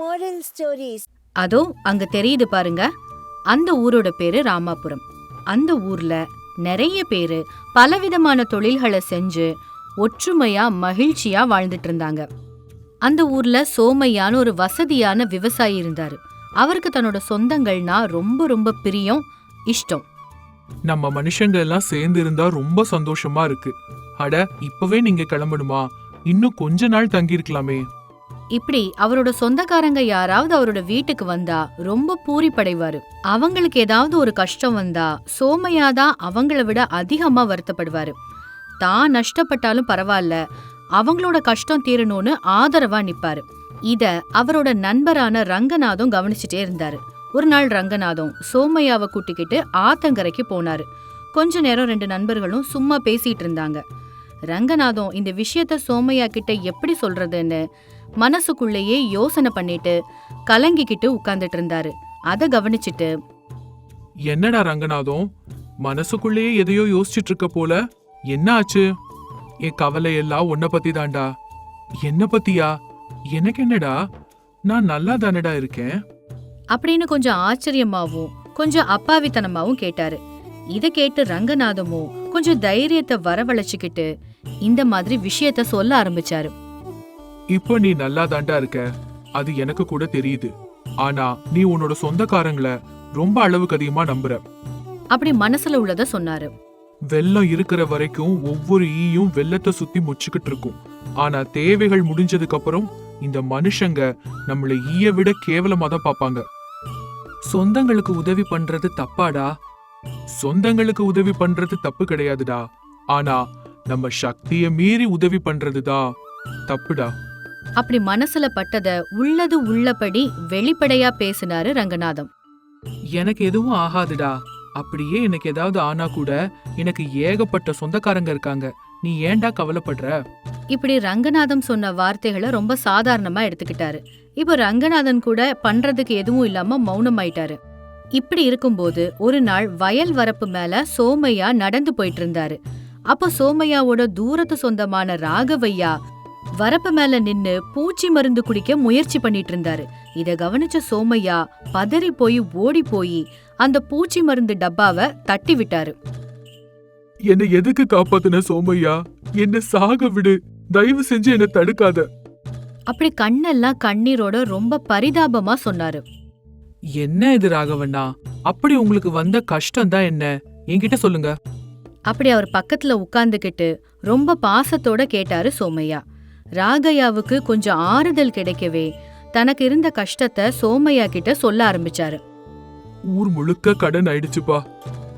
moral stories. அதோ அங்க தெரியுது பாருங்க. அந்த ஊரோட பேரு ராமாபுரம். அந்த ஊர்ல நிறைய பேரு பலவிதமான தொழில்களை செஞ்சு ஒற்றுமையா மகிழ்ச்சியா வாழ்ந்துட்டு இருந்தாங்க. அந்த ஊர்ல சோமையான்னு ஒரு வசதியான விவசாயி இருந்தாரு. அவருக்கு தன்னோட சொந்தங்கள்னா ரொம்ப ரொம்ப பிரியம் இஷ்டம். நம்ம மனுஷங்க எல்லாம் சேர்ந்து இருந்தா ரொம்ப சந்தோஷமா இருக்கு. அட இப்பவே நீங்க கிளம்பணுமா? இன்னும் கொஞ்ச நாள் தங்கி இருக்கலாமே இப்படி அவரோட சொந்தக்காரங்க யாராவது அவரோட வீட்டுக்கு வந்தா ரொம்ப பூரிப்படைவாரு. அவங்களுக்கு ஏதாவது ஒரு கஷ்டம் வந்தா சோமையா தான் அவங்கள விட அதிகமா வருத்தப்படுவாரு. தான் நஷ்டப்பட்டாலும் பரவாயில்ல அவங்களோட கஷ்டம் தீரணும்னு ஆதரவா நிப்பாரு. இத அவரோட நண்பரான ரங்கநாதம் கவனிச்சுட்டே இருந்தாரு. ஒரு நாள் ரங்கநாதம் சோமையாவை கூட்டிக்கிட்டு ஆத்தங்கரைக்கு போனாரு. கொஞ்ச நேரம் ரெண்டு நண்பர்களும் சும்மா பேசிட்டு இருந்தாங்க. ரங்கநாதம் இந்த விஷயத்த சோமையா கிட்ட எப்படி சொல்றதுன்னு மனசுக்குள்ளேயே யோசனை பண்ணிட்டு கலங்கிக்கிட்டு உட்கார்ந்துட்டு இருந்தாரு அத கவனிச்சிட்டு என்னடா ரங்கநாதம்? மனசுக்குள்ளேயே எதையோ யோசிச்சுட்டு இருக்க போல? என்ன ஆச்சு? என் கவலை எல்லாம் உன்னை பத்தி தான்டா என்ன பத்தியா? எனக்கு என்னடா? நான் நல்லா தானடா இருக்கேன்? அப்படின்னு கொஞ்சம் ஆச்சரியமாவும் கொஞ்சம் அப்பாவித்தனமாவும் கேட்டாரு. இத கேட்டு ரங்கநாதமும் கொஞ்சம் தைரியத்தை வரவழைச்சுக்கிட்டு இந்த மாதிரி விஷயத்த சொல்ல ஆரம்பிச்சாரு. இப்போ நீ நல்லா தாண்டா இருக்க. அது எனக்கு கூட தெரியுது. ஆனா நீ உன்னோட சொந்தக்காரங்கள ரொம்ப அளவுக்கு அதிகமா நம்புற. அப்படி மனசுல உள்ளத சொன்னாரு. வெள்ளம் இருக்கிற வரைக்கும் ஒவ்வொரு ஈயும் வெள்ளத்தை சுத்தி முச்சுக்கிட்டு இருக்கும். ஆனா தேவைகள் முடிஞ்சதுக்கு அப்புறம் இந்த மனுஷங்க நம்மள ஈய விட கேவலமா தான் பாப்பாங்க சொந்தங்களுக்கு உதவி பண்றது தப்பாடா? சொந்தங்களுக்கு உதவி பண்றது தப்பு கிடையாதுடா. ஆனா நம்ம சக்திய மீறி உதவி பண்றதுதான் தப்புடா. அப்படி மனசுல பட்டத உள்ளது உள்ளபடி வெளிப்படையா பேசினாரு ரங்கநாதம். எனக்கு எதுவும் ஆகாதுடா. அப்படியே எனக்கு ஏதாவது ஆனா கூட எனக்கு ஏகப்பட்ட சொந்தக்காரங்க இருக்காங்க. நீ ஏன்டா கவலைப்படுற? இப்படி ரங்கநாதம் சொன்ன வார்த்தைகளை ரொம்ப சாதாரணமா எடுத்துக்கிட்டாரு. இப்போ ரங்கநாதன் கூட பண்றதுக்கு எதுவும் இல்லாம மௌனமாயிட்டாரு. இப்படி இருக்கும்போது ஒரு நாள் வயல் வரப்பு மேல சோமையா நடந்து போயிட்டு இருந்தாரு. அப்போ சோமையாவோட தூரத்து சொந்தமான ராகவையா வரப்பு மேல நின்னு பூச்சி மருந்து குடிக்க முயற்சி பண்ணிட்டு இருந்தாரு. இத கவனிச்ச சோமையா பதறி போய் ஓடி போய் அந்த பூச்சி மருந்து டப்பாவை தட்டி விட்டாரு. என்னை எதுக்கு காப்பாத்துன சோமையா? என்ன சாக விடு. தயவு செஞ்சு என்ன தடுக்காத. அப்படி கண்ணெல்லாம் கண்ணீரோட ரொம்ப பரிதாபமா சொன்னாரு. என்ன இது ராகவண்ணா? அப்படி உங்களுக்கு வந்த கஷ்டம் தான் என்ன? என்கிட்ட சொல்லுங்க. அப்படி அவர் பக்கத்துல உட்கார்ந்துகிட்டு ரொம்ப பாசத்தோட கேட்டாரு சோமையா. ராகையாவுக்கு கொஞ்சம் ஆறுதல் கிடைக்கவே தனக்கு இருந்த கஷ்டத்தை சோமையா கிட்ட சொல்ல ஆரம்பிச்சாரு. ஊர் முழுக்க கடன் ஆயிடுச்சுப்பா.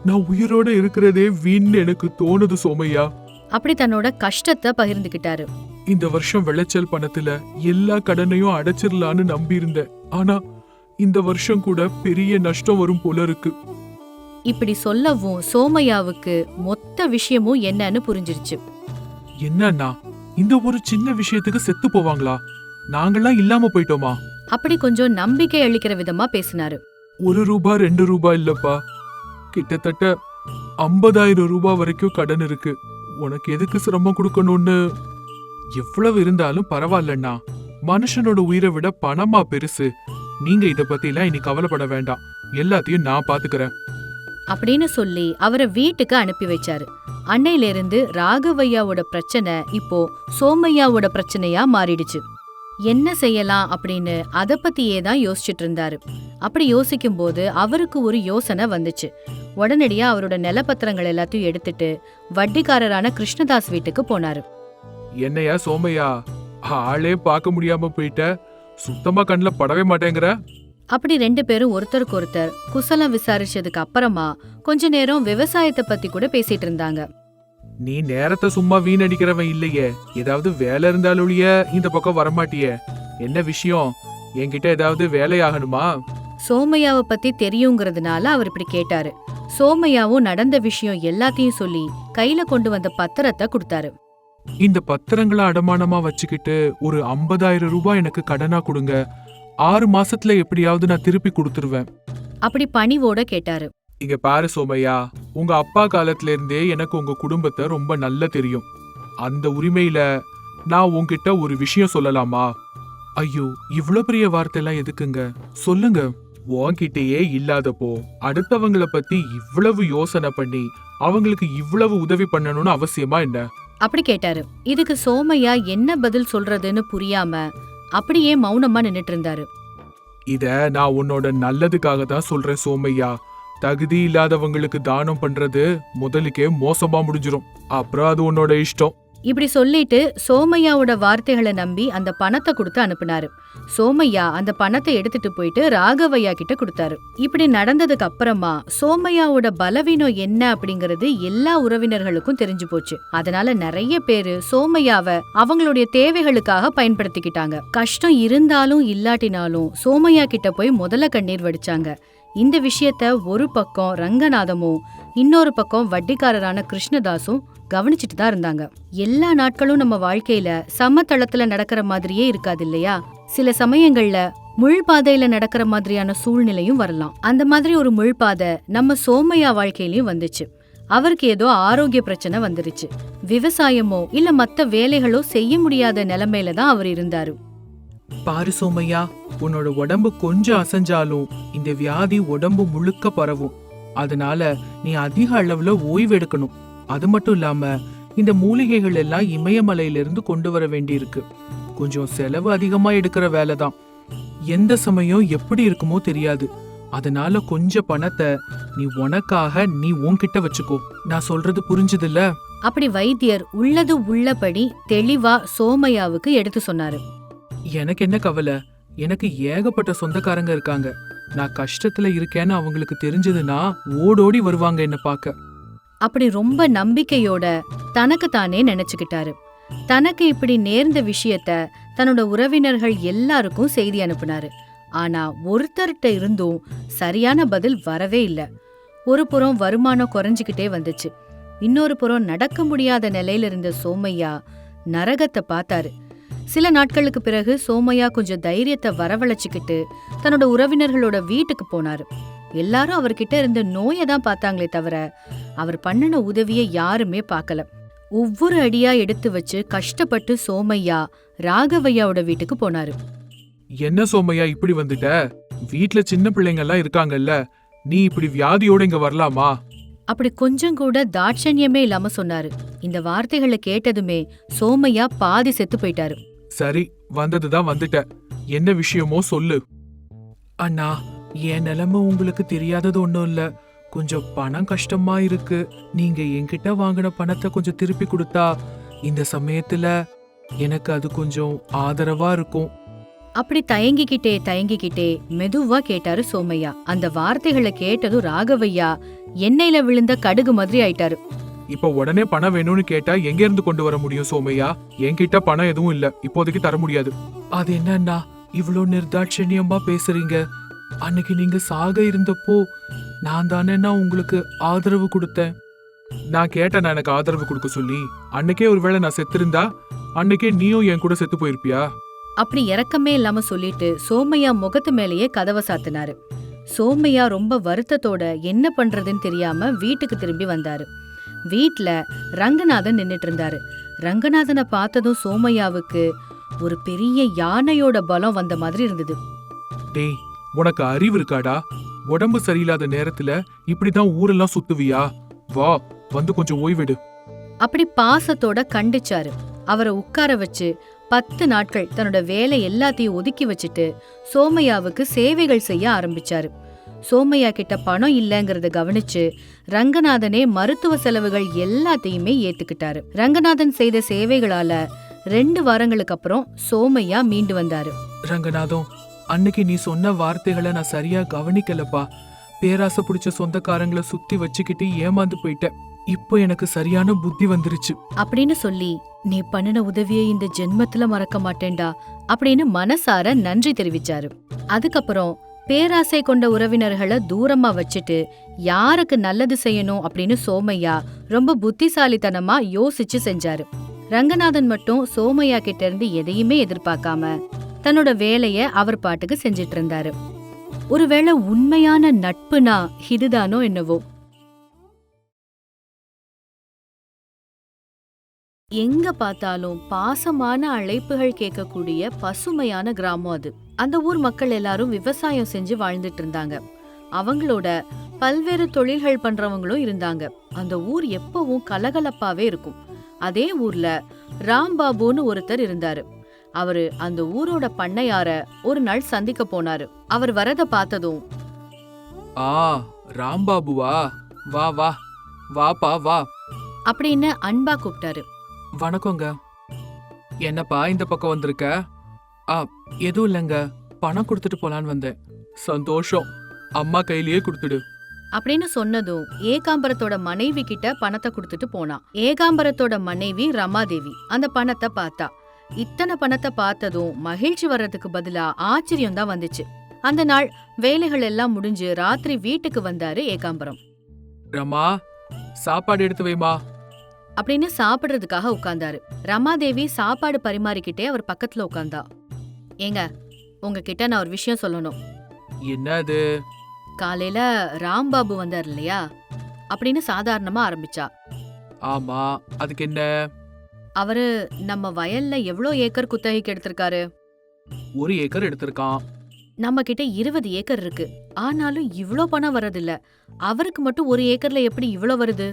நான் உயிரோட இருக்கிறதே வீண்னு எனக்கு தோணுது சோமையா. அப்படி தன்னோட கஷ்டத்தை பகிர்ந்துகிட்டாரு. இந்த வருஷம் விளைச்சல் பணத்துல எல்லா கடனையும் அடைச்சிடலான்னு நம்பி இருந்தேன் ஆனா இந்த வருஷம் கூட பெரிய நஷ்டம் வரும் போல இருக்கு. இப்படி சொல்லவும் சோமையாவுக்கு மொத்த விஷயமும் என்னன்னு புரிஞ்சிருச்சு. என்னன்னா இந்த ஒரு சின்ன விஷயத்துக்கு செத்து போவாங்களா? நாங்கெல்லாம் இல்லாம போயிட்டோமா? அப்படி கொஞ்சம் நம்பிக்கை அளிக்கிற விதமா பேசினாரு. ஒரு ரூபா ரெண்டு ரூபா இல்லப்பா. கிட்டத்தட்ட ஐம்பதாயிரம் ரூபாய் வரைக்கும் கடன் இருக்கு. உனக்கு எதுக்கு சிரமம் கொடுக்கணும்னு? எவ்வளவு இருந்தாலும் பரவாயில்லண்ணா. மனுஷனோட உயிரை விட பணமா பெருசு. நீங்க இத பத்திலாம் இனி கவலைப்பட வேண்டாம். எல்லாத்தையும் நான் பாத்துக்கறேன். அப்படின்னு சொல்லி அவரை வீட்டுக்கு அனுப்பி வச்சாரு. அன்னையிலிருந்து ராகவையாவோட பிரச்சனை இப்போ சோமையாவோட பிரச்சனையா மாறிடுச்சு. என்ன செய்யலாம் அப்படின்னு அதை பத்தியே தான் யோசிச்சுட்டு இருந்தாரு. அப்படி யோசிக்கும் போது அவருக்கு ஒரு யோசனை வந்துச்சு. உடனடியா அவரோட நிலப்பத்திரங்கள் எல்லாத்தையும் எடுத்துட்டு வட்டிக்காரரான கிருஷ்ணதாஸ் வீட்டுக்கு போனாரு. என்னையா சோமையா? ஆளே பார்க்க முடியாம போயிட்ட. சுத்தமா கண்ணில் படவே மாட்டேங்கிற. அப்படி ரெண்டு பேரும் ஒருத்தருக்கு ஒருத்தர் குசலம் விசாரிச்சதுக்கு அப்புறமா கொஞ்ச நேரம் விவசாயத்தை பத்தி கூட பேசிட்டு இருந்தாங்க. நீ நேரத்தை சும்மா வீணடிக்கிறவன் இல்லையே. ஏதாவது வேலை இருந்தாலொழிய இந்த பக்கம் வரமாட்டியே. என்ன விஷயம்? என்கிட்ட ஏதாவது வேலையாகணுமா? சோமையாவை பத்தி தெரியுங்கிறதுனால அவர் இப்படி கேட்டாரு. சோமையாவும் நடந்த விஷயம் எல்லாத்தையும் சொல்லி கையில கொண்டு வந்த பத்திரத்தை கொடுத்தாரு. இந்த பத்திரங்களை அடமானமா வச்சுக்கிட்டு ஒரு ஐம்பதாயிரம் ரூபாய் எனக்கு கடனா கொடுங்க. ஆறு மாசத்துல எப்படியாவது நான் திருப்பி கொடுத்துருவேன். அப்படி பணிவோட கேட்டாரு. இங்க பாரு சோமையா உங்க அப்பா காலத்துல இருந்தே எனக்கு உங்க குடும்பத்தை ரொம்ப நல்லா தெரியும். அந்த உரிமையில நான் உன்கிட்ட ஒரு விஷயம் சொல்லலாமா? ஐயோ இவ்ளோ பெரிய வார்த்தைலாம் எதுக்குங்க? சொல்லுங்க. உன்கிட்டயே இல்லாதப்போ அடுத்தவங்கள பத்தி இவ்வளவு யோசனை பண்ணி அவங்களுக்கு இவ்வளவு உதவி பண்ணணும்னு அவசியமா என்ன? அப்படி கேட்டாரு. இதுக்கு சோமையா என்ன பதில் சொல்றதுன்னு புரியாம அப்படியே மௌனமா நின்னுட்டு இருந்தாரு இத நான் உன்னோட நல்லதுக்காக தான் சொல்றேன் சோமையா. தகுதி இல்லாதவங்களுக்கு தானம் பண்றது முதலுக்கே மோசமா முடிஞ்சிரும். அப்புறம் அது உன்னோட இஷ்டம். இப்படி சொல்லிட்டு சோமையாவோட வார்த்தைகளை நம்பி அந்த பணத்தை கொடுத்து அனுப்புனாரு. சோமையா அந்த பணத்தை எடுத்துட்டு போயிட்டு ராகவையா கிட்ட கொடுத்தாரு. இப்படி நடந்ததுக்கு அப்புறமா சோமையாவோட பலவீனம் என்ன அப்படிங்கறது எல்லா உறவினர்களுக்கும் தெரிஞ்சு போச்சு. அதனால நிறைய பேரு சோமையாவை அவங்களுடைய தேவைகளுக்காக பயன்படுத்திக்கிட்டாங்க. கஷ்டம் இருந்தாலும் இல்லாட்டினாலும் சோமையா கிட்ட போய் முதல்ல கண்ணீர் வடிச்சாங்க. இந்த விஷயத்த ஒரு பக்கம் ரங்கநாதமும் இன்னொரு பக்கம் வட்டிக்காரரான கிருஷ்ணதாசும் கவனிச்சிட்டு தான் இருந்தாங்க. எல்லா நாட்களும் நம்ம வாழ்க்கையில சமதளத்துல நடக்கிற மாதிரியே இருக்காது இல்லையா? சில சமயங்கள்ல முள்பாதையில நடக்கிற மாதிரியான சூழ்நிலையும் வரலாம். அந்த மாதிரி ஒரு முள்பாதை நம்ம சோமையா வாழ்க்கையிலயும் வந்துச்சு. அவருக்கு ஏதோ ஆரோக்கிய பிரச்சனை வந்துருச்சு. விவசாயமோ இல்ல மத்த வேலைகளோ செய்ய முடியாத நிலைமையில தான் அவர் இருந்தாரு. பாரு சோமையா உன்னோட உடம்பு கொஞ்சம் அசைஞ்சாலும் இந்த வியாதி உடம்பு முழுக்க பரவும். அதனால நீ அதிக அளவுல ஓய்வு எடுக்கணும். அது மட்டும் இல்லாம இந்த மூலிகைகள் எல்லாம் இமயமலையில இருந்து கொண்டு வர வேண்டியிருக்கு. கொஞ்சம் செலவு அதிகமா எடுக்கிற வேலை தான். எந்த சமயம் எப்படி இருக்குமோ தெரியாது. அதனால கொஞ்சம் பணத்தை நீ உனக்காக நீ உன்கிட்ட வச்சுக்கோ. நான் சொல்றது புரிஞ்சுதுல்ல? அப்படி வைத்தியர் உள்ளது உள்ளபடி தெளிவா சோமையாவுக்கு எடுத்து சொன்னாரு. எனக்கு என்ன கவலை? எனக்கு ஏகப்பட்ட சொந்தக்காரங்க இருக்காங்க. நான் கஷ்டத்துல இருக்கேன்னு அவங்களுக்கு தெரிஞ்சதுன்னா ஓடோடி வருவாங்க என்ன பார்க்க. அப்படி ரொம்ப நம்பிக்கையோட தனக்கு தானே நினைச்சுக்கிட்டாரு. தனக்கு இப்படி நேர்ந்த விஷயத்த தன்னோட உறவினர்கள் எல்லாருக்கும் செய்தி அனுப்புனாரு. ஆனா ஒருத்தர்கிட்ட இருந்தும் சரியான பதில் வரவே இல்லை. ஒரு புறம் வருமானம் குறைஞ்சுக்கிட்டே வந்துச்சு. இன்னொரு புறம் நடக்க முடியாத நிலையில இருந்த சோமையா நரகத்தை பார்த்தாரு. சில நாட்களுக்கு பிறகு சோமையா கொஞ்சம் தைரியத்தை வரவழைச்சுக்கிட்டு தன்னோட உறவினர்களோட வீட்டுக்கு போனாரு. எல்லாரும் அவர்கிட்ட இருந்த நோயை தான் பார்த்தாங்களே தவிர அவர் பண்ணின உதவியை யாருமே பார்க்கல. ஒவ்வொரு அடியா எடுத்து வச்சு கஷ்டப்பட்டு சோமையா ராகவையாவோட வீட்டுக்கு போனாரு. என்ன சோமையா இப்படி வந்துட்ட? வீட்ல சின்ன பிள்ளைங்க எல்லாம் இருக்காங்கல்ல நீ இப்படி வியாதியோட இங்க வரலாமா? அப்படி கொஞ்சம் கூட தாட்சண்யமே இல்லாம சொன்னாரு. இந்த வார்த்தைகளை கேட்டதுமே சோமையா பாதி செத்து போயிட்டாரு. சரி வந்ததுதான் வந்துட்ட. என்ன விஷயமோ சொல்லு. அண்ணா என் நிலைமை உங்களுக்கு தெரியாதது ஒண்ணும் இல்ல. கொஞ்சம் பணம் கஷ்டமா இருக்கு. நீங்க என்கிட்ட வாங்கின பணத்தை கொஞ்சம் திருப்பி கொடுத்தா இந்த சமயத்துல எனக்கு அது கொஞ்சம் ஆதரவா இருக்கும். அப்படி தயங்கிக்கிட்டே தயங்கிக்கிட்டே மெதுவா கேட்டாரு சோமையா. அந்த வார்த்தைகளை கேட்டதும் ராகவையா எண்ணெயில விழுந்த கடுகு மாதிரி ஆயிட்டாரு. இப்ப உடனே பணம் வேணும்னு கேட்டா எங்க இருந்து கொண்டு வர முடியும் சோமையா? என்கிட்ட பணம் எதுவும் இல்ல. இப்போதைக்கு தர முடியாது. அது என்னன்னா இவ்வளோ நிர்தாட்சண்யமா பேசுறீங்க. அன்னைக்கு நீங்க சாக இருந்தப்போ நான் தானேன்னா உங்களுக்கு ஆதரவு கொடுத்தேன். நான் கேட்டேன் எனக்கு ஆதரவு கொடுக்க சொல்லி. அன்னைக்கே ஒருவேளை நான் செத்திருந்தா அன்னைக்கே நீயும் என் கூட செத்து போயிருப்பியா? அப்படி இறக்கமே இல்லாம சொல்லிட்டு சோமையா முகத்து மேலேயே கதவை சாத்தினாரு. சோமையா ரொம்ப வருத்தத்தோட என்ன பண்றதுன்னு தெரியாம வீட்டுக்கு திரும்பி வந்தாரு. வீட்ல ரங்கநாதன் நின்னுட்டு இருந்தாரு ரங்கநாதனை பார்த்ததும் சோமையாவுக்கு ஒரு பெரிய யானையோட பலம் வந்த மாதிரி இருந்தது. டேய் உனக்கு அறிவு இருக்காடா? உடம்பு சரியில்லாத நேரத்துல இப்படிதான் ஊரெல்லாம் சுத்துவியா? வா வந்து கொஞ்சம் ஓய்வெடு அப்படி பாசத்தோட கண்டிச்சாரு. அவரை உட்கார வச்சு பத்து நாட்கள் தன்னோட வேலை எல்லாத்தையும் ஒதுக்கி வச்சுட்டு சோமையாவுக்கு சேவைகள் செய்ய ஆரம்பிச்சாரு. சோமையா கிட்ட பணம் இல்லங்கறத கவனிச்சு ரங்கநாதனே மருத்துவ செலவுகள் எல்லாத்தையுமே ஏத்துக்கிட்டாரு. ரங்கநாதன் செய்த சேவைகளால ரெண்டு வாரங்களுக்கு அப்புறம் சோமையா மீண்டு வந்தாரு. ரங்கநாதம் அன்னைக்கு நீ சொன்ன வார்த்தைகளை நான் சரியா கவனிக்கலப்பா. பேராசை பிடிச்ச சொந்தக்காரங்களை சுத்தி வச்சுக்கிட்டு ஏமாந்து போயிட்டேன். இப்போ எனக்கு சரியான புத்தி வந்துருச்சு. அப்படின்னு சொல்லி நீ பண்ணின உதவியை இந்த ஜென்மத்துல மறக்க மாட்டேன்டா அப்படின்னு மனசார நன்றி தெரிவிச்சாரு. அதுக்கப்புறம் பேராசை கொண்ட உறவினர்களை தூரமா வச்சுட்டு யாருக்கு நல்லது செய்யணும் அப்படின்னு சோமையா ரொம்ப புத்திசாலித்தனமா யோசிச்சு செஞ்சாரு. ரங்கநாதன் மட்டும் சோமையா கிட்ட இருந்து எதையுமே எதிர்பார்க்காம தன்னோட வேலைய அவர் பாட்டுக்கு செஞ்சிட்டு இருந்தாரு. ஒருவேளை உண்மையான நட்புனா இதுதானோ என்னவோ? எங்க பார்த்தாலும் பாசமான அழைப்புகள் கேட்கக்கூடிய பசுமையான கிராமம் அது. அந்த ஊர் மக்கள் எல்லாரும் விவசாயம் செஞ்சு வாழ்ந்துட்டு இருந்தாங்க. அவங்களோட பல்வேறு தொழில்கள் பண்றவங்களும் இருந்தாங்க. அந்த ஊர் எப்பவும் கலகலப்பாவே இருக்கும். அதே ஊர்ல ராம்பாபுன்னு ஒருத்தர் இருந்தாரு. அவரு அந்த ஊரோட பண்ணையார ஒரு நாள் சந்திக்க போனாரு. அவர் வரத பார்த்ததும் ஆ ராம்பாபுவா வா வா. வாப்பா வா. அப்படின்னு அன்பா கூப்பிட்டாரு. வணக்கங்க. என்னப்பா இந்த பக்கம் வந்திருக்க? ஆ எதுவும் இல்லைங்க. பணம் கொடுத்துட்டு போலான்னு வந்தேன். சந்தோஷம். அம்மா கையிலேயே கொடுத்துடு. அப்படின்னு சொன்னதும் ஏகாம்பரத்தோட மனைவி கிட்ட பணத்தை கொடுத்துட்டு போனான் ஏகாம்பரத்தோட மனைவி ரமாதேவி அந்த பணத்தை பார்த்தா. இத்தனை பணத்தை பார்த்ததும் மகிழ்ச்சி வர்றதுக்கு பதிலா ஆச்சரியம் தான் வந்துச்சு. அந்த நாள் வேலைகள் எல்லாம் முடிஞ்சு ராத்திரி வீட்டுக்கு வந்தாரு ஏகாம்பரம். ரமா சாப்பாடு எடுத்து வைமா. அப்படின்னு சாப்பிடுறதுக்காக உட்கார்ந்தாரு. ரமாதேவி சாப்பாடு பரிமாறிக்கிட்டே அவர் பக்கத்துல உட்கார்ந்தா. ஏங்க உங்ககிட்ட நான் ஒரு விஷயம் சொல்லணும். என்ன அது காலையில ராம்பாபு வந்தார் இல்லையா? அப்படின்னு சாதாரணமா ஆரம்பிச்சா. ஆமா அதுக்கு என்ன? அவரு நம்ம வயல்ல எவ்வளோ ஏக்கர் குத்தகைக்கு எடுத்திருக்காரு? ஒரு ஏக்கர் எடுத்திருக்கான். நம்ம கிட்ட இருபது ஏக்கர் இருக்கு. ஆனாலும் இவ்ளோ பணம் வரதில்ல அவருக்கு மட்டும் ஒரு ஏக்கர்ல எப்படி இவ்ளோ வருது?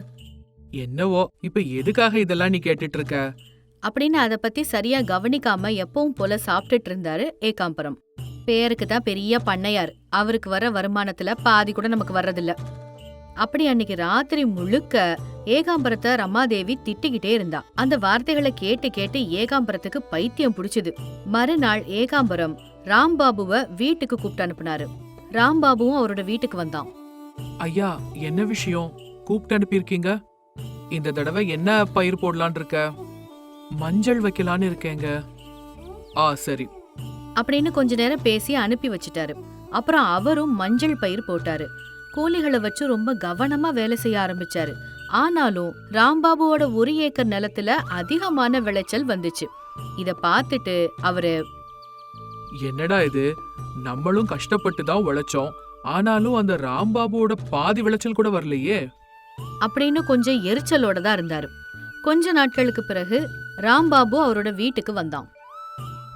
என்னவோ இப்ப எதுக்காக இதெல்லாம் நீ கேட்டுட்டு இருக்க அப்படின்னு அத பத்தி சரியா கவனிக்காம எப்பவும் போல சாப்பிட்டுட்டு இருந்தாரு ஏகாம்பரம். பேருக்கு தான் பெரிய பண்ணையார். அவருக்கு வர வருமானத்துல பாதி கூட நமக்கு வர்றதில்ல. அப்படி அன்னைக்கு ராத்திரி முழுக்க ஏகாம்பரத்தை ரமாதேவி திட்டிக்கிட்டே இருந்தா. அந்த வார்த்தைகளை கேட்டு கேட்டு ஏகாம்பரத்துக்கு பைத்தியம் பிடிச்சது. மறுநாள் ஏகாம்பரம் ராம்பாபுவ வீட்டுக்கு கூப்பிட்டு அனுப்புனாரு. ராம்பாபுவும் அவரோட வீட்டுக்கு வந்தான். ஐயா என்ன விஷயம்? கூப்பிட்டு அனுப்பியிருக்கீங்க? இந்த தடவை என்ன பயிர் போடலான்னு இருக்க? மஞ்சள் வைக்கலான்னு இருக்கேங்க. ஆ சரி. அப்படின்னு கொஞ்ச நேரம் பேசி அனுப்பி வச்சிட்டாரு. அப்புறம் அவரும் மஞ்சள் பயிர் போட்டாரு. கூலிகளை வச்சு ரொம்ப கவனமா வேலை செய்ய ஆரம்பிச்சாரு. ஆனாலும் ராம்பாபுவோட ஒரு ஏக்கர் நிலத்துல அதிகமான விளைச்சல் வந்துச்சு. இத பார்த்துட்டு அவரு என்னடா இது? நம்மளும் கஷ்டப்பட்டு தான் உழைச்சோம். ஆனாலும் அந்த ராம்பாபுவோட பாதி விளைச்சல் கூட வரலையே. அப்படின்னு கொஞ்சம் எரிச்சலோட தான் இருந்தாரு. கொஞ்ச நாட்களுக்கு பிறகு ராம்பாபு அவரோட வீட்டுக்கு வந்தான்.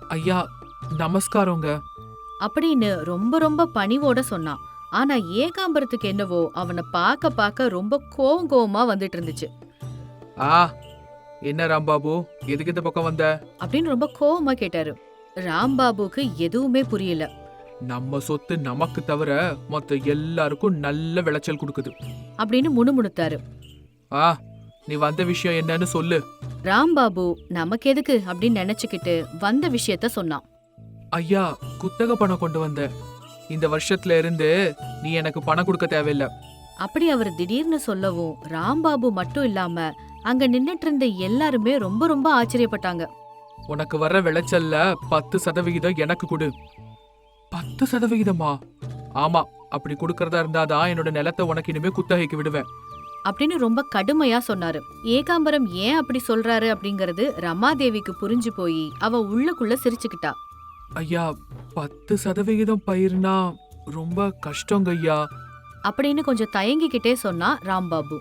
ஐயா நமஸ்காரங்க. அப்படின்னு ரொம்ப ரொம்ப பணிவோட சொன்னான். ஆனா ஏகாம்பரத்துக்கு என்னவோ அவனை பார்க்க பார்க்க ரொம்ப கோவம் கோவமா வந்துட்டு இருந்துச்சு. ஆ என்ன ராம்பாபு? எதுக்கு இந்த பக்கம் வந்த? அப்படின்னு ரொம்ப கோவமா கேட்டாரு. ராம்பாபுக்கு எதுவுமே புரியல. நம்ம சொத்து நமக்கு தவிர மொத்த எல்லாருக்கும் நல்ல விளைச்சல் கொடுக்குது. அப்படின்னு முணுமுணுத்தாரு. ஆ நீ வந்த விஷயம் என்னன்னு சொல்லு. ராம்பாபு நமக்கு எதுக்கு அப்படின்னு நினைச்சுக்கிட்டு வந்த விஷயத்த சொன்னான். ஐயா குத்தக பணம் கொண்டு வந்த. இந்த வருஷத்துல இருந்து நீ எனக்கு பணம் கொடுக்க தேவையில்ல. அப்படி அவர் திடீர்னு சொல்லவும் ராம்பாபு மட்டும் இல்லாம அங்க நின்னுட்டு இருந்த எல்லாருமே ரொம்ப ரொம்ப ஆச்சரியப்பட்டாங்க. உனக்கு வர்ற விளைச்சல்ல பத்து சதவிகிதம் எனக்கு கொடு. பத்து சதவிகிதமா? ஆமா அப்படி கொடுக்கறதா இருந்தாதான் என்னோட நிலத்தை உனக்கு இனிமே குத்தகைக்கு விடுவேன். அப்படின்னு ரொம்ப கடுமையா சொன்னாரு. ஏகாம்பரம் ஏன் அப்படி சொல்றாரு அப்படிங்கறது ரமாதேவிக்கு புரிஞ்சு போய் அவ உள்ளுக்குள்ள சிரிச்சுக்கிட்டா. ஐயா பத்து சதவிகிதம் பயிர்னா ரொம்ப கஷ்டங்க ஐயா. அப்படின்னு கொஞ்சம் தயங்கிக்கிட்டே சொன்னா ராம்பாபு.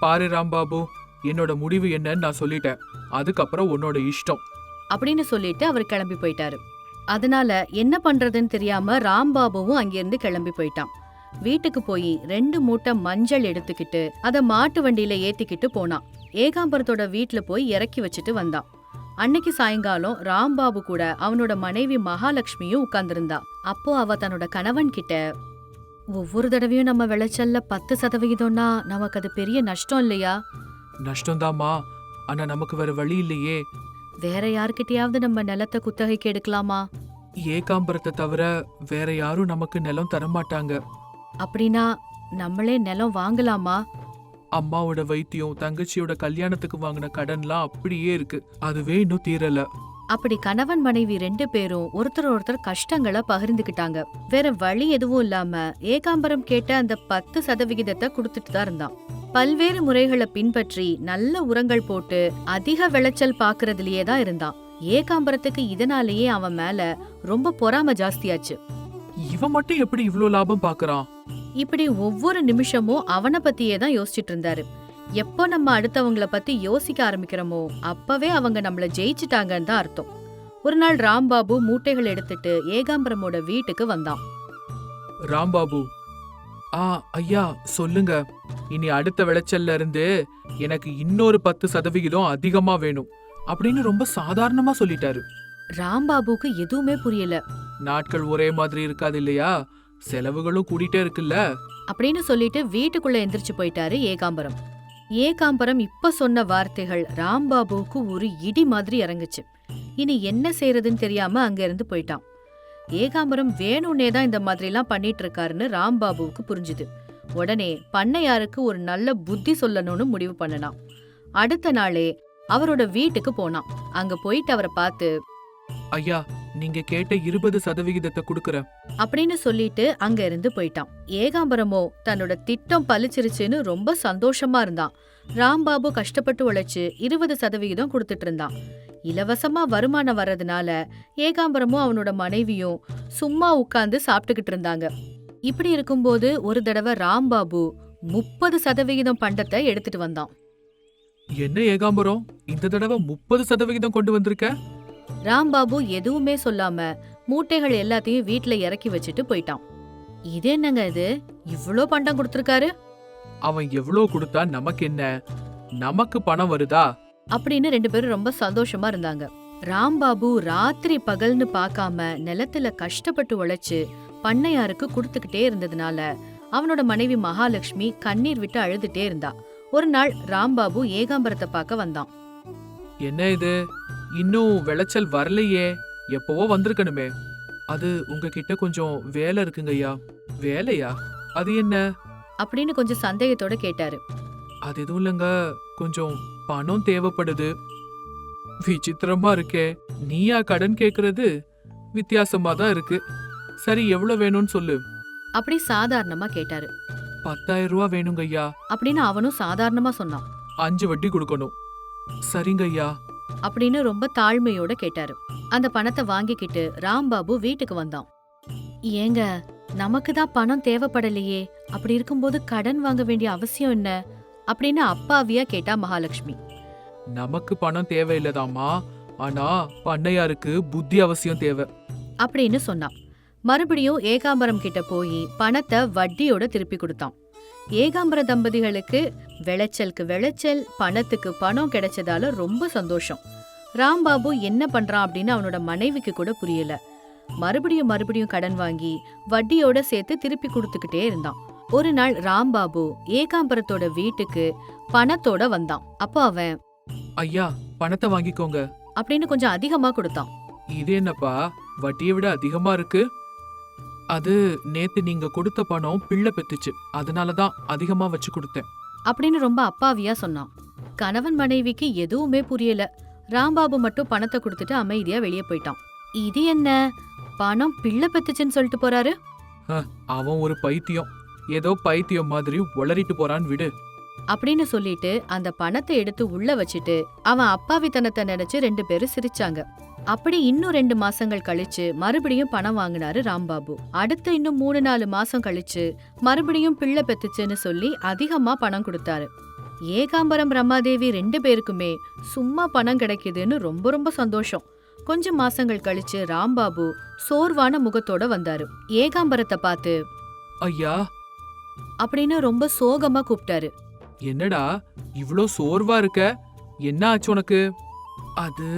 பாரு ராம்பாபு என்னோட முடிவு என்னன்னு நான் சொல்லிட்டேன். அதுக்கப்புறம் உன்னோட இஷ்டம். அப்படின்னு சொல்லிட்டு அவர் கிளம்பி போயிட்டாரு. அதனால என்ன பண்றதுன்னு தெரியாம ராம்பாபுவும் அங்கிருந்து கிளம்பி போயிட்டான். வீட்டுக்கு போய் ரெண்டு மூட்டை மஞ்சள் எடுத்துக்கிட்டு அதை மாட்டு வண்டியில ஏத்திக்கிட்டு போனான். ஏகாம்பரத்தோட வீட்டுல போய் இறக்கி வச்சுட்டு வந்தான். அன்னைக்கு சாயங்காலம் ராம்பாபு கூட அவனோட மனைவி மகாலட்சுமியும் உட்கார்ந்திருந்தா. அப்போ அவ தன்னோட கணவன் கிட்ட ஒவ்வொரு தடவையும் நம்ம விளைச்சல்ல பத்து சதவிகிதம்னா நமக்கு அது பெரிய நஷ்டம் இல்லையா? நஷ்டம்தாம்மா. ஆனா நமக்கு வேற வழி இல்லையே. வேற யார்கிட்டயாவது நம்ம நிலத்தை குத்தகைக்கு எடுக்கலாமா? ஏகாம்பரத்தை தவிர வேற யாரும் நமக்கு நிலம் தரமாட்டாங்க. அப்படின்னா நம்மளே நிலம் வாங்கலாமா? அம்மாவோட வைத்தியம் தங்கச்சியோட கல்யாணத்துக்கு வாங்கின கடன்லாம் அப்படியே இருக்கு. அதுவே இன்னும் தீரல. அப்படி கணவன் மனைவி ரெண்டு பேரும் ஒருத்தர் ஒருத்தர் கஷ்டங்களை பகிர்ந்துக்கிட்டாங்க. வேற வழி எதுவும் இல்லாம ஏகாம்பரம் கேட்ட அந்த பத்து சதவிகிதத்தை கொடுத்துட்டு தான் இருந்தான். பல்வேறு முறைகளை பின்பற்றி நல்ல உரங்கள் போட்டு அதிக விளைச்சல் பாக்குறதுலயே தான் இருந்தான். ஏகாம்பரத்துக்கு இதனாலேயே அவன் மேல ரொம்ப பொறாம ஜாஸ்தியாச்சு. இவன் மட்டும் எப்படி இவ்ளோ லாபம் பாக்குறான்? இப்படி ஒவ்வொரு நிமிஷமும் அவனை பத்தியே தான் யோசிச்சுட்டு இருந்தாரு. எப்போ நம்ம அடுத்தவங்கள பத்தி யோசிக்க ஆரம்பிக்கிறோமோ அப்பவே அவங்க நம்மள ஜெயிச்சிட்டாங்கன்னு தான் அர்த்தம். ஒரு நாள் ராம்பாபு மூட்டைகள் எடுத்துட்டு ஏகாம்பரமோட வீட்டுக்கு வந்தான். ராம்பாபு ஆ ஐயா சொல்லுங்க. இனி அடுத்த விளைச்சல்ல இருந்து எனக்கு இன்னொரு பத்து சதவிகிதம் அதிகமா வேணும் அப்படின்னு ரொம்ப சாதாரணமா சொல்லிட்டாரு. ராம்பாபுக்கு எதுவுமே புரியல. நாட்கள் ஒரே மாதிரி இருக்காது இல்லையா? செலவுகளும் கூடிட்டே இருக்குல்ல? அப்படின்னு சொல்லிட்டு வீட்டுக்குள்ள எந்திரிச்சு போயிட்டாரு ஏகாம்பரம். ஏகாம்பரம் இப்ப சொன்ன வார்த்தைகள் ராம்பாபுவுக்கு ஒரு இடி மாதிரி இறங்குச்சு. இனி என்ன செய்யறதுன்னு தெரியாம அங்க இருந்து போயிட்டான். ஏகாம்பரம் வேணும்னே தான் இந்த மாதிரிலாம் பண்ணிட்டு இருக்காருன்னு ராம்பாபுவுக்கு புரிஞ்சுது. உடனே பண்ணையாருக்கு ஒரு நல்ல புத்தி சொல்லணும்னு முடிவு பண்ணனான். அடுத்த நாளே அவரோட வீட்டுக்கு போனான். அங்க போயிட்டு அவரை பார்த்து ஐயா நீங்க கேட்ட இருபது சதவிகிதத்தை கொடுக்கறேன் அப்படின்னு சொல்லிட்டு அங்க இருந்து போயிட்டான். ஏகாம்பரமோ தன்னோட திட்டம் பலிச்சிருச்சுன்னு ரொம்ப சந்தோஷமா இருந்தான். ராம்பாபு கஷ்டப்பட்டு உழைச்சு இருபது சதவிகிதம் கொடுத்துட்டு இருந்தான். இலவசமா வருமானம் வர்றதுனால ஏகாம்பரமும் அவனோட மனைவியும் சும்மா உட்கார்ந்து சாப்பிட்டுக்கிட்டு இருந்தாங்க. இப்படி இருக்கும்போது ஒரு தடவை ராம்பாபு முப்பது சதவிகிதம் பண்டத்தை எடுத்துட்டு வந்தான். என்ன ஏகாம்பரம்? இந்த தடவை முப்பது சதவிகிதம் கொண்டு வந்திருக்க? ராம்பாபு எதுவுமே சொல்லாம மூட்டைகள் எல்லாத்தையும் வீட்ல இறக்கி வச்சுட்டு போயிட்டான். இது என்னங்க இது? இவ்ளோ பண்டம் கொடுத்திருக்காரு? அவன் எவ்வளவு கொடுத்தா நமக்கு என்ன? நமக்கு பணம் வருதா? அப்படின்னு ரெண்டு பேரும் ரொம்ப சந்தோஷமா இருந்தாங்க. ராம்பாபு ராத்திரி பகல்னு பார்க்காம நிலத்துல கஷ்டப்பட்டு உழைச்சு பண்ணையாருக்கு கொடுத்துக்கிட்டே இருந்ததுனால அவனோட மனைவி மகாலட்சுமி கண்ணீர் விட்டு அழுதுட்டே இருந்தா. ஒரு நாள் ராம்பாபு ஏகாம்பரத்தை பார்க்க வந்தான். என்ன இது? இன்னும் விளைச்சல் வரலையே. எப்பவோ வந்திருக்கணுமே. அது உங்ககிட்ட கொஞ்சம் வேலை இருக்குங்க ஐயா வேலையா? அது என்ன? அப்படின்னு கொஞ்சம் சந்தேகத்தோட கேட்டாரு. அது எதுவும் இல்லைங்க. கொஞ்சம் பணம் தேவைப்படுது. விசித்திரமா இருக்கே. நீயா கடன் கேக்குறது? வித்தியாசமா தான் இருக்கு. சரி எவ்வளவு வேணும்னு சொல்லு. அப்படி சாதாரணமா கேட்டாரு. பத்தாயிரம் ரூபா வேணுங்க ஐயா அப்படின்னு அவனும் சாதாரணமா சொன்னான். அஞ்சு வட்டி கொடுக்கணும். சரிங்க ஐயா அப்படின்னு ரொம்ப தாழ்மையோட கேட்டாரு. அந்த பணத்தை வாங்கிக்கிட்டு ராம்பாபு வீட்டுக்கு வந்தான். ஏங்க நமக்கு தான் பணம் தேவைப்படலையே. அப்படி இருக்கும்போது கடன் வாங்க வேண்டிய அவசியம் என்ன? அப்படின்னு அப்பாவியா கேட்டா மகாலட்சுமி. நமக்கு பணம் தேவையில்லதாம்மா. ஆனா பண்ணையாருக்கு புத்தி அவசியம் தேவை. அப்படின்னு சொன்னான். மறுபடியும் ஏகாம்பரம் கிட்ட போய் பணத்தை வட்டியோட திருப்பி கொடுத்தான். ஏகாம்பர தம்பதிகளுக்கு விளைச்சலுக்கு விளைச்சல் பணத்துக்கு பணம் கிடைச்சதால ரொம்ப சந்தோஷம். ராம்பாபு என்ன பண்றான் அப்படின்னு அவனோட மனைவிக்கு கூட புரியல. மறுபடியும் மறுபடியும் கடன் வாங்கி வட்டியோட சேர்த்து திருப்பி கொடுத்துக்கிட்டே இருந்தான். ஒரு நாள் ராம்பாபு ஏகாம்பரத்தோட வீட்டுக்கு பணத்தோட வந்தான். அப்போ அவன் ஐயா பணத்தை வாங்கிக்கோங்க. அப்படின்னு கொஞ்சம் அதிகமா கொடுத்தான். இது என்னப்பா? வட்டியை விட அதிகமா இருக்கு? அது நேத்து நீங்க கொடுத்த பணம் பிள்ளை பெத்துச்சு. அதனாலதான் அதிகமா வச்சு கொடுத்தேன். அப்படின்னு ரொம்ப அப்பாவியா சொன்னான். கணவன் மனைவிக்கு எதுவுமே புரியல. ராம்பாபு மட்டும் பணத்தை கொடுத்துட்டு அமைதியா வெளியே போயிட்டான். இது என்ன? பணம் பிள்ளை பெத்துச்சுன்னு சொல்லிட்டு போறாரு? அவன் ஒரு பைத்தியம். ஏதோ பைத்தியம் மாதிரி உளறிட்டு போறான்னு விடு. அப்படின்னு சொல்லிட்டு அந்த பணத்தை எடுத்து உள்ள வச்சுட்டு அவன் அப்பாவித்தனத்தை நினைச்சு ரெண்டு பேரும் சிரிச்சாங்க. அப்படி இன்னும் ரெண்டு மாசங்கள் கழிச்சு மறுபடியும் பணம் வாங்கினாரு ராம்பாபு. அடுத்து இன்னும் மூணு நாலு மாசம் கழிச்சு மறுபடியும் பிள்ளை பெத்துச்சுன்னு சொல்லி அதிகமா பணம் கொடுத்தாரு. ஏகாம்பரம் ரமாதேவி ரெண்டு பேருக்குமே சும்மா பணம் கிடைக்குதுன்னு ரொம்ப ரொம்ப சந்தோஷம். கொஞ்சம் மாசங்கள் கழிச்சு ராம்பாபு சோர்வான முகத்தோட வந்தாரு. ஏகாம்பரத்தை பார்த்து ஐயா. அப்படின்னு ரொம்ப சோகமா கூப்பிட்டாரு. என்னடா இவ்ளோ சோர்வா இருக்க? என்ன ஆச்சு உனக்கு? அது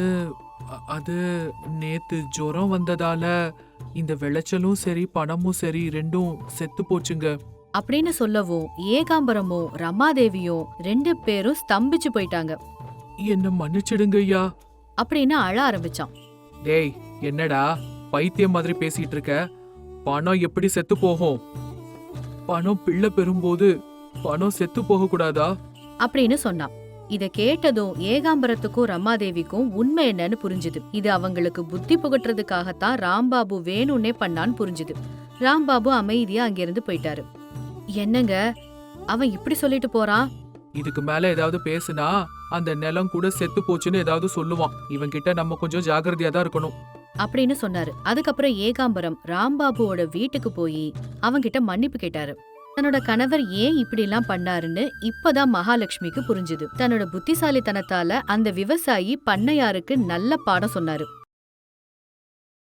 அது நேத்து ஜுரம் வந்ததால இந்த விளைச்சலும் சரி பணமும் சரி ரெண்டும் செத்து போச்சுங்க. அப்படின்னு சொல்லவும் ஏகாம்பரமும் ரமாதேவியும் ரெண்டு பேரும் ஸ்தம்பிச்சு போயிட்டாங்க. என்ன மன்னிச்சிடுங்க ஐயா. அப்படின்னு அழ ஆரம்பிச்சான். டேய் என்னடா பைத்தியம் மாதிரி பேசிட்டு இருக்க? பணம் எப்படி செத்து போகும்? பணம் பிள்ளை பெறும்போது பணம் செத்து போக கூடாதா அப்படின்னு சொன்னான். இத கேட்டதும் ஏகாம்பரத்துக்கும் ரமாதேவிக்கும் உண்மை என்னன்னு புரிஞ்சுது. இது அவங்களுக்கு புத்தி புகட்டுறதுக்காகத்தான் ராம்பாபு வேணும்னே பண்ணான்னு புரிஞ்சுது. ராம்பாபு அமைதியா அங்கிருந்து போயிட்டாரு. என்னங்க? அவன் இப்படி சொல்லிட்டு போறான்? இதுக்கு மேல ஏதாவது பேசுனா அந்த நிலம் கூட செத்து போச்சுன்னு ஏதாவது சொல்லுவான். இவன் கிட்ட நம்ம கொஞ்சம் ஜாகிரதையா தான் இருக்கணும். அப்படின்னு சொன்னாரு. அதுக்கப்புறம் ஏகாம்பரம் ராம்பாபுவோட வீட்டுக்கு போய் அவன்கிட்ட மன்னிப்பு கேட்டாரு. தன்னோட கணவர் ஏன் இப்படிலாம் பண்ணாருன்னு இப்பதான் மகாலட்சுமிக்கு புரிஞ்சுது. தன்னோட புத்திசாலித்தனத்தால அந்த விவசாயி பண்ணையாருக்கு நல்ல பாடம் சொன்னாரு.